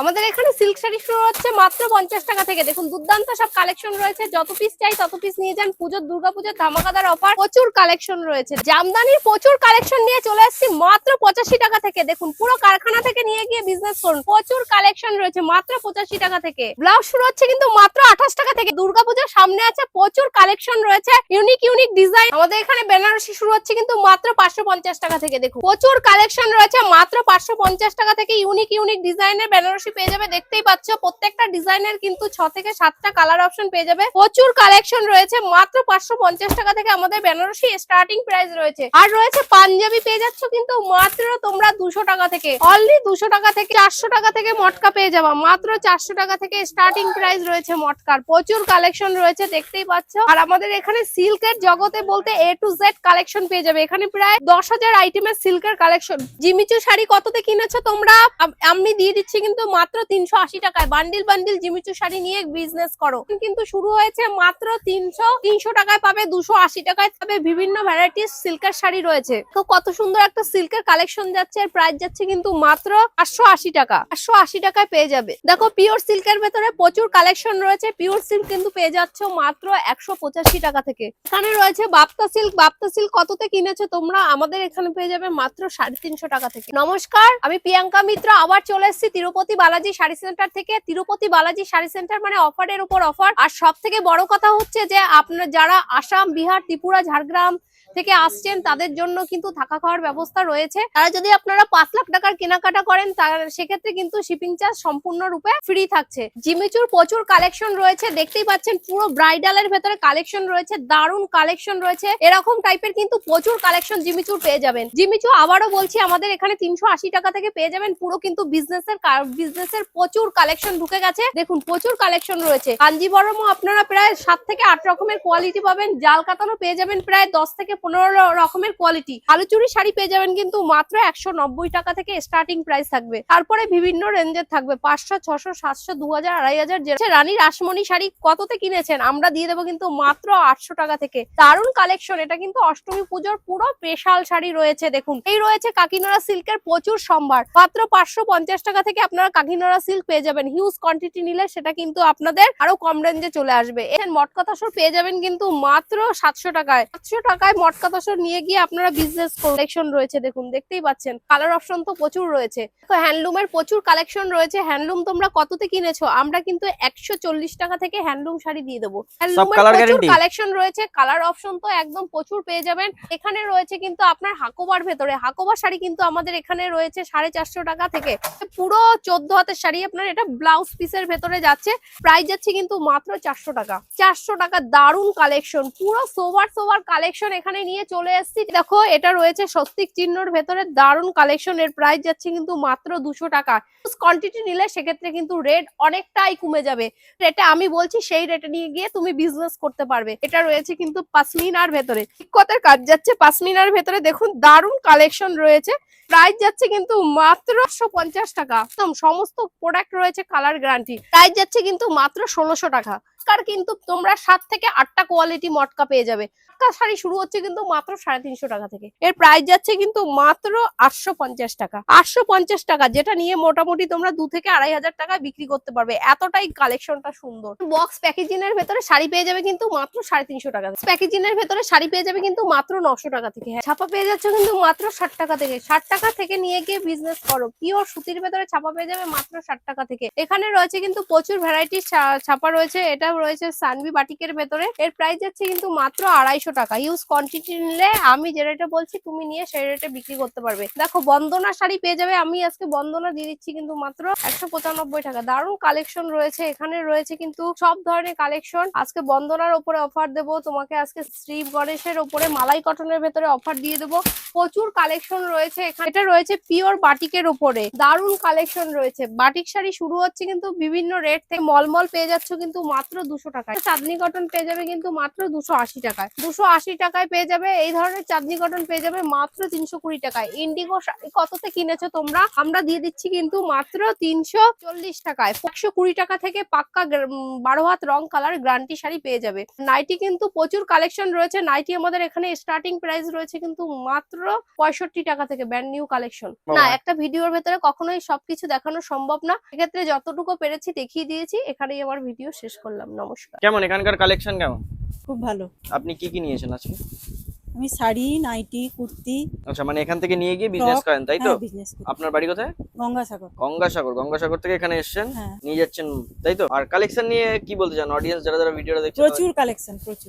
আমাদের এখানে সিল্ক শাড়ি শুরু হচ্ছে মাত্র পঞ্চাশ টাকা থেকে। দেখুন, দুর্দান্ত সব কালেকশন রয়েছে। যত পিস চাই তত পিস নিয়ে যান। পুজোর, দুর্গাপুজোর ধামাকাদার অফার প্রচুর কালেকশন রয়েছে। জামদানির প্রচুর কালেকশন নিয়ে চলে এসেছি মাত্র পঁচাশি টাকা থেকে। দেখুন, পুরো কারখানা থেকে নিয়ে গিয়ে বিজনেস করুন। প্রচুর কালেকশন রয়েছে মাত্র পঁচাশি টাকা থেকে। ব্লাউজ শুরু হচ্ছে কিন্তু মাত্র আঠাশ টাকা থেকে। দুর্গাপুজোর সামনে আছে প্রচুর কালেকশন রয়েছে। ইউনিক ইউনিক ডিজাইন আমাদের এখানে বেনারসি শুরু হচ্ছে কিন্তু মাত্র পাঁচশো পঞ্চাশ টাকা থেকে। দেখুন, প্রচুর কালেকশন রয়েছে মাত্র পাঁচশো পঞ্চাশ টাকা থেকে। ইউনিক ইউনিক ডিজাইনের বেনারসি পেয়ে যাবে। দেখতেই পাচ্ছ, প্রত্যেকটা ডিজাইনের কিন্তু ছ থেকে সাতটা কালার অপশন পেয়ে যাবে। প্রচুর কালেকশন রয়েছে, মাত্র পাঁচশো পঞ্চাশ টাকা থেকে আমাদের বেনারসি স্টার্টিং প্রাইস রয়েছে। আর রয়েছে পাঞ্জাবি, পেয়ে যাচ্ছ কিন্তু মাত্র তোমরা দুশো টাকা থেকে। অনলি দুশো টাকা থেকে চারশো টাকা থেকে মটকা পেয়ে যাবা। মাত্র চারশো টাকা থেকে স্টার্টিং প্রাইস রয়েছে মটকার। প্রচুর কালেকশন রয়েছে, দেখতেই পাচ্ছ। আর আমাদের এখানে সিল্কের জগতে বলতে এ টু জেড কালেকশন পেয়ে যাবে। এখানে প্রায় দশ হাজার আইটেমের সিল্কের কালেকশন জিমিচু শাড়ি কততে কিনেছো তোমরা? আমি দিয়ে দিচ্ছি কিন্তু মাত্র তিনশো আশি টাকায়। বান্ডিল বান্ডিল জিমিচু শাড়ি নিয়ে বিজনেস করো। কিন্তু শুরু হয়েছে মাত্র তিনশো তিনশো টাকায় পাবে, দুশো আশি টাকায় পাবে বিভিন্ন ভ্যারাইটিস সিল্কের শাড়ি রয়েছে। তো কত সুন্দর একটা সিল্কের কালেকশন যাচ্ছে, আর প্রাইস যাচ্ছে কিন্তু মাত্র আটশো আশি টাকা। আটশো আশি টাকায় পেয়ে যাবে। দেখো পিওর সিল্কের ভেতরে প্রচুর কালেকশন রয়েছে। পিওর সিল্ক কিন্তু পেয়ে যাচ্ছ মাত্র একশো পঁচাশি টাকা থেকে। এখানে রয়েছে বাপ্তা সিল্ক বাপ্তা সিল্ক কততে কিনেছো তোমরা? আমাদের এখানে পেয়ে যাবে মাত্র সাড়ে তিনশো টাকা থেকে। নমস্কার, আমি প্রিয়াঙ্কা মিত্র। আবার চলে এসেছি তিরুপতি বালাজি শাড়ি সেন্টার থেকে তিরুপতি বালাজি শাড়ি সেন্টার মানে অফারের উপর অফার। আর সব থেকে বড় কথা হচ্ছে যে আপনার যারা আসাম, বিহার, ত্রিপুরা, ঝাড়গ্রাম থেকে আসছেন, তাদের জন্য কিন্তু থাকা খাওয়ার ব্যবস্থা রয়েছে। তারা যদি আপনারা পাঁচ লাখ টাকার কেনাকাটা করেন তার সেক্ষেত্রে কিন্তু শিপিং চার্জ সম্পূর্ণরূপে ফ্রি থাকছে। জিমিচুর প্রচুর কালেকশন রয়েছে, দেখতেই পাচ্ছেন পুরো ব্রাইডালের ভেতরে কালেকশন রয়েছে, দারুণ কালেকশন রয়েছে। এরকম টাইপের কিন্তু প্রচুর কালেকশন জিমিচুর পেয়ে যাবেন। জিমিচু, আবারও বলছি, আমাদের এখানে তিনশো আশি টাকা থেকে পেয়ে যাবেন, পুরো কিন্তু বিজনেস এর বিজনেস এর প্রচুর কালেকশন ঢুকে গেছে। দেখুন, প্রচুর কালেকশন রয়েছে। কাঞ্জিবরমও আপনারা প্রায় সাত থেকে আট রকমের কোয়ালিটি পাবেন, জাল কাতানো পেয়ে যাবেন প্রায় দশ থেকে পনেরো রকমের কোয়ালিটি আলুচুরি শাড়ি পেয়ে যাবেন কিন্তু মাত্র একশো নব্বই টাকা থেকে স্টার্টিং প্রাইস থাকবে। তারপরে বিভিন্ন রেঞ্জের থাকবে। পাঁচশো, ছশো, সাতশো দু হাজার আড়াই হাজার যে রানী রাসমণি শাড়ি কততে কিনেছেন? আমরা দিয়ে দেবো কিন্তু মাত্র আটশো টাকা থেকে। দারুণ কালেকশন এটা কিন্তু অষ্টমী পুজোর পুরো স্পেশাল শাড়ি রয়েছে, দেখুন। এই রয়েছে কাকিনোড়া সিল্কের প্রচুর সম্ভার। মাত্র পাঁচশো পঞ্চাশ টাকা থেকে আপনারা কাকিনোড়া সিল্ক পেয়ে যাবেন। হিউজ কোয়ান্টিটি নিলে সেটা কিন্তু আপনাদের আরও কম রেঞ্জে চলে আসবে। এখানে মটকা পেয়ে যাবেন কিন্তু মাত্র সাতশো টাকায়। সাতশো টাকায় মটকা তসর নিয়ে গিয়ে আপনারা বিজনেস কালেকশন রয়েছে দেখুন দেখতেই পাচ্ছেন। কালার অপশন তো প্রচুর রয়েছে। তো হ্যান্ডলুমের প্রচুর কালেকশন রয়েছে। হ্যান্ডলুম তোমরা কততে কিনেছো? আমরা কিন্তু একশো চল্লিশ টাকা থেকে হ্যান্ডলুম শাড়ি দিয়ে দেবো। হ্যান্ডলুমের প্রচুর কালেকশন রয়েছে। কালার অপশন তো একদম প্রচুর পেয়ে যাবেন। এখানে রয়েছে কিন্তু আপনার হাকোবার ভেতরে। হাকোবার শাড়ি কিন্তু আমাদের এখানে রয়েছে সাড়ে চারশো টাকা থেকে। পুরো চোদ্দ হাতের শাড়ি আপনার এটা ব্লাউজ পিসের ভেতরে যাচ্ছে। প্রাইস যাচ্ছে কিন্তু মাত্র চারশো টাকা। চারশো টাকা দারুণ কালেকশন পুরো সোভার সোভার কালেকশন এখানে নিয়ে চলে এসেছি। দেখো, এটা রয়েছে স্বস্তিক চিহ্নর ভেতরে। দারুণ কালেকশন এর প্রাইস যাচ্ছে কিন্তু মাত্র দুশো টাকা। কোয়ান্টিটি নিলে সেক্ষেত্রে কিন্তু রেট অনেকটাই কমে যাবে। রেটে আমি বলছি, সেই রেটে নিয়ে গিয়ে তুমি বিজনেস করতে পারবে। এটা রয়েছে কিন্তু পাসমিনার ভেতরে। ঠিকতার কাজ যাচ্ছে পাসমিনার ভেতরে। দেখুন, দারুণ কালেকশন রয়েছে। প্রাইস যাচ্ছে কিন্তু মাত্র পঞ্চাশ টাকা। একদম সমস্ত প্রোডাক্ট রয়েছে কালার গ্যারান্টি প্রাইস যাচ্ছে কিন্তু মাত্র ষোলোশো টাকা। আর কিন্তু তোমরা সাত থেকে আটটা কোয়ালিটি মটকা পেয়ে যাবে। শাড়ি শুরু হচ্ছে কিন্তু মাত্র সাড়ে তিনশো টাকা থেকে। এর প্রাইস যাচ্ছে কিন্তু মাত্র আটশো পঞ্চাশ টাকা। আটশো পঞ্চাশ টাকা যেটা নিয়ে মোটামুটি তোমরা দু থেকে আড়াই হাজার টাকা বিক্রি করতে পারবে। এতটাই কালেকশনটা সুন্দর। বক্স প্যাকেজিং এর ভেতরে শাড়ি পেয়ে যাবে কিন্তু মাত্র সাড়ে তিনশো টাকা প্যাকেজিং এর ভেতরে শাড়ি পেয়ে যাবে কিন্তু মাত্র নশো টাকা থেকে। হ্যাঁ, ছাপা পেয়ে যাচ্ছে কিন্তু মাত্র ষাট টাকা থেকে। ষাট টাকা থেকে নিয়ে গিয়ে বিজনেস করো। পিওর সুতির ভেতরে ছাপা পেয়ে যাবে মাত্র ষাট টাকা থেকে। এখানে রয়েছে কিন্তু প্রচুর ভ্যারাইটি ছাপা রয়েছে। এটা রয়েছে সানভি বাটিকের ভেতরে। এর প্রাইস যাচ্ছে কিন্তু মাত্র আড়াইশো টাকা। ইউজ কোয়ান্টিটি নিলে আমি যে রেটে বলছি, তুমি নিয়ে সেই রেটে বিক্রি করতে পারবে। দেখো, বন্দনা শাড়ি পেয়ে যাবে। আমি আজকে বন্দনা দিয়ে দিচ্ছি কিন্তু মাত্র একশো পঁচানব্বই টাকা। দারুণ কালেকশন রয়েছে। এখানে রয়েছে কিন্তু সব ধরনের কালেকশন আজকে বন্দনার ওপরে অফার দেবো। তোমাকে আজকে শ্রী গণেশের ওপরে মালাই কটনের ভেতরে অফার দিয়ে দেবো। প্রচুর কালেকশন রয়েছে এখানে। এটা রয়েছে পিওর বাটিকের উপরে দারুণ কালেকশন রয়েছে। বাটিক শাড়ি শুরু হচ্ছে কিন্তু বিভিন্ন রেট থেকে। মলমল পেয়ে যাচ্ছ কিন্তু মাত্র দুশো টাকায়। চাঁদনি কটন পেয়ে যাবে কিন্তু মাত্র দুশো আশি টাকায়। দুশো আশি টাকায় পেয়ে যাবে এই ধরনের চাঁদনি কটন পেয়ে যাবে মাত্র তিনশো কুড়ি টাকায়। ইন্ডিগো শাড়ি কততে কিনেছো তোমরা? আমরা দিয়ে দিচ্ছি কিন্তু মাত্র তিনশো চল্লিশ টাকায়। একশো কুড়ি টাকা থেকে পাক্কা বারো হাত রং কালার গ্রান্টি শাড়ি পেয়ে যাবে। নাইটি কিন্তু প্রচুর কালেকশন রয়েছে। নাইটি আমাদের এখানে স্টার্টিং প্রাইস রয়েছে কিন্তু মাত্র পঁয়ষট্টি টাকা থেকে ব্র্যান্ড নিউ কালেকশন না একটা ভিডিওর ভেতরে কখনোই সবকিছু দেখানো সম্ভব না। এক্ষেত্রে যতটুকু পেরেছি দেখিয়ে দিয়েছি। এখানেই আমার ভিডিও শেষ করলাম। নমস্কার। কেমন এখানকার কালেকশন কেমন? খুব ভালো। আপনি কি কি নিয়েছেন আজকে? আমি শাড়ি নাইটি কুর্তি আচ্ছা মানে এখান থেকে নিয়ে গিয়ে বিজনেস করেন তাই তো? বিজনেস আপনার বাড়ি কোথায়? গঙ্গাসাগর। গঙ্গাসাগর গঙ্গাসাগর থেকে এখানে এসেছেন? হ্যাঁ। নিয়ে যাচ্ছেন তাই তো? আর কালেকশন নিয়ে কি বলতে চান? অডিয়েন্স যারা যারা ভিডিওটা দেখছে প্রচুর কালেকশন প্রচুর।